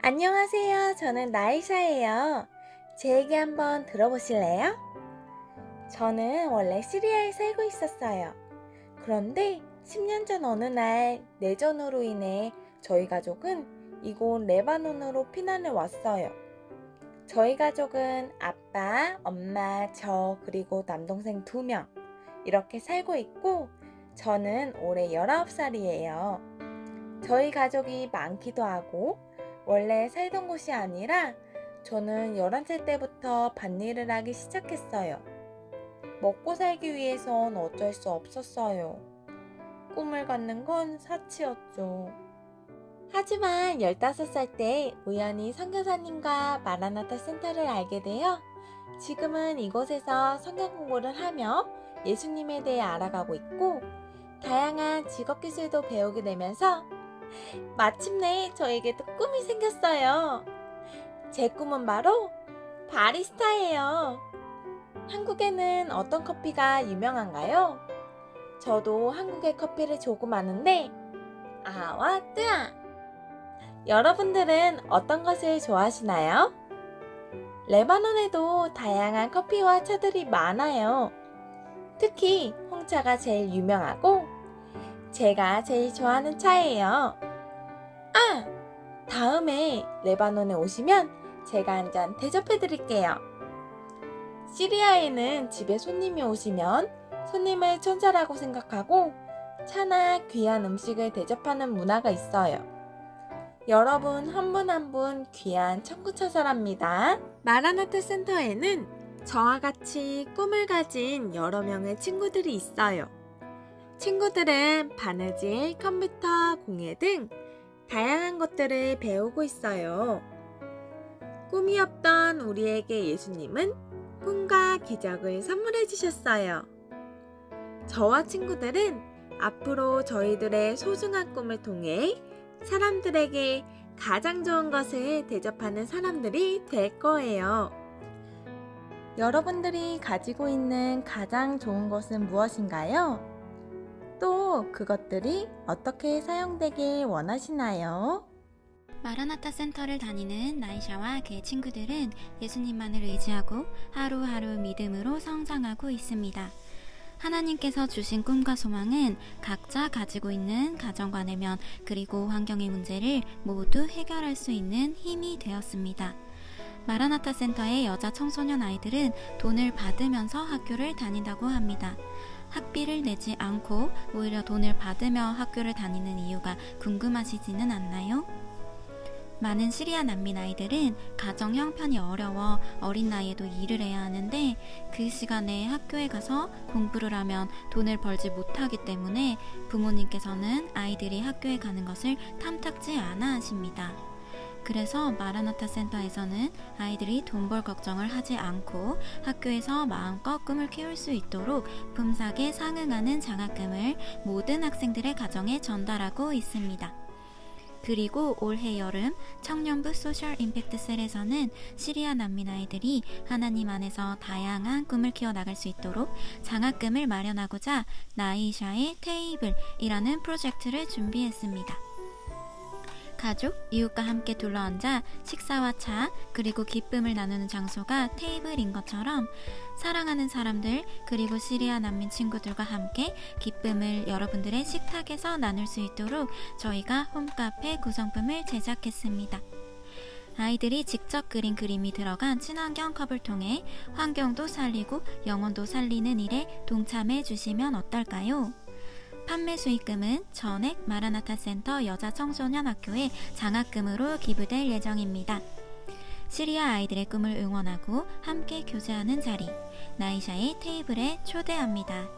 안녕하세요. 저는 나이샤예요. 제 얘기 한번 들어보실래요? 저는 원래 시리아에 살고 있었어요. 그런데 10년 전 어느 날 내전으로 인해 저희 가족은 이곳 레바논으로 피난을 왔어요. 저희 가족은 아빠, 엄마, 저, 그리고 남동생 두 명. 이렇게 살고 있고, 저는 올해 19살이에요. 저희 가족이 많기도 하고, 원래 살던 곳이 아니라 저는 11살 때부터 밭일을 하기 시작했어요. 먹고 살기 위해선 어쩔 수 없었어요. 꿈을 갖는 건 사치였죠. 하지만 15살 때 우연히 선교사님과 마라나타 센터를 알게 되어 지금은 이곳에서 성경 공부를 하며 예수님에 대해 알아가고 있고 다양한 직업 기술도 배우게 되면서 마침내 저에게도 꿈이 생겼어요. 제 꿈은 바로 바리스타예요. 한국에는 어떤 커피가 유명한가요? 저도 한국의 커피를 조금 아는데 아와 뜨아! 여러분들은 어떤 것을 좋아하시나요? 레바논에도 다양한 커피와 차들이 많아요. 특히 홍차가 제일 유명하고 제가 제일 좋아하는 차예요. 아! 다음에 레바논에 오시면 제가 한 잔 대접해 드릴게요. 시리아에는 집에 손님이 오시면 손님을 천사라고 생각하고 차나 귀한 음식을 대접하는 문화가 있어요. 여러분 한 분 한 분 귀한 청구처사랍니다. 마라나타 센터에는 저와 같이 꿈을 가진 여러 명의 친구들이 있어요. 친구들은 바느질, 컴퓨터, 공예 등 다양한 것들을 배우고 있어요. 꿈이 없던 우리에게 예수님은 꿈과 기적을 선물해 주셨어요. 저와 친구들은 앞으로 저희들의 소중한 꿈을 통해 사람들에게 가장 좋은 것을 대접하는 사람들이 될 거예요. 여러분들이 가지고 있는 가장 좋은 것은 무엇인가요? 또 그것들이 어떻게 사용되길 원하시나요? 마라나타 센터를 다니는 나이샤와 그의 친구들은 예수님만을 의지하고 하루하루 믿음으로 성장하고 있습니다. 하나님께서 주신 꿈과 소망은 각자 가지고 있는 가정과 내면 그리고 환경의 문제를 모두 해결할 수 있는 힘이 되었습니다. 마라나타 센터의 여자 청소년 아이들은 돈을 받으면서 학교를 다닌다고 합니다. 학비를 내지 않고 오히려 돈을 받으며 학교를 다니는 이유가 궁금하시지는 않나요? 많은 시리아 난민 아이들은 가정 형편이 어려워 어린 나이에도 일을 해야 하는데 그 시간에 학교에 가서 공부를 하면 돈을 벌지 못하기 때문에 부모님께서는 아이들이 학교에 가는 것을 탐탁지 않아 하십니다. 그래서 마라나타 센터에서는 아이들이 돈 벌 걱정을 하지 않고 학교에서 마음껏 꿈을 키울 수 있도록 품삯에 상응하는 장학금을 모든 학생들의 가정에 전달하고 있습니다. 그리고 올해 여름 청년부 소셜 임팩트 셀에서는 시리아 난민 아이들이 하나님 안에서 다양한 꿈을 키워 나갈 수 있도록 장학금을 마련하고자 나이샤의 테이블이라는 프로젝트를 준비했습니다. 가족, 이웃과 함께 둘러앉아 식사와 차, 그리고 기쁨을 나누는 장소가 테이블인 것처럼 사랑하는 사람들, 그리고 시리아 난민 친구들과 함께 기쁨을 여러분들의 식탁에서 나눌 수 있도록 저희가 홈카페 구성품을 제작했습니다. 아이들이 직접 그린 그림이 들어간 친환경 컵을 통해 환경도 살리고 영혼도 살리는 일에 동참해 주시면 어떨까요? 판매 수익금은 전액 마라나타 센터 여자 청소년 학교에 장학금으로 기부될 예정입니다. 시리아 아이들의 꿈을 응원하고 함께 교제하는 자리, 나이샤의 테이블에 초대합니다.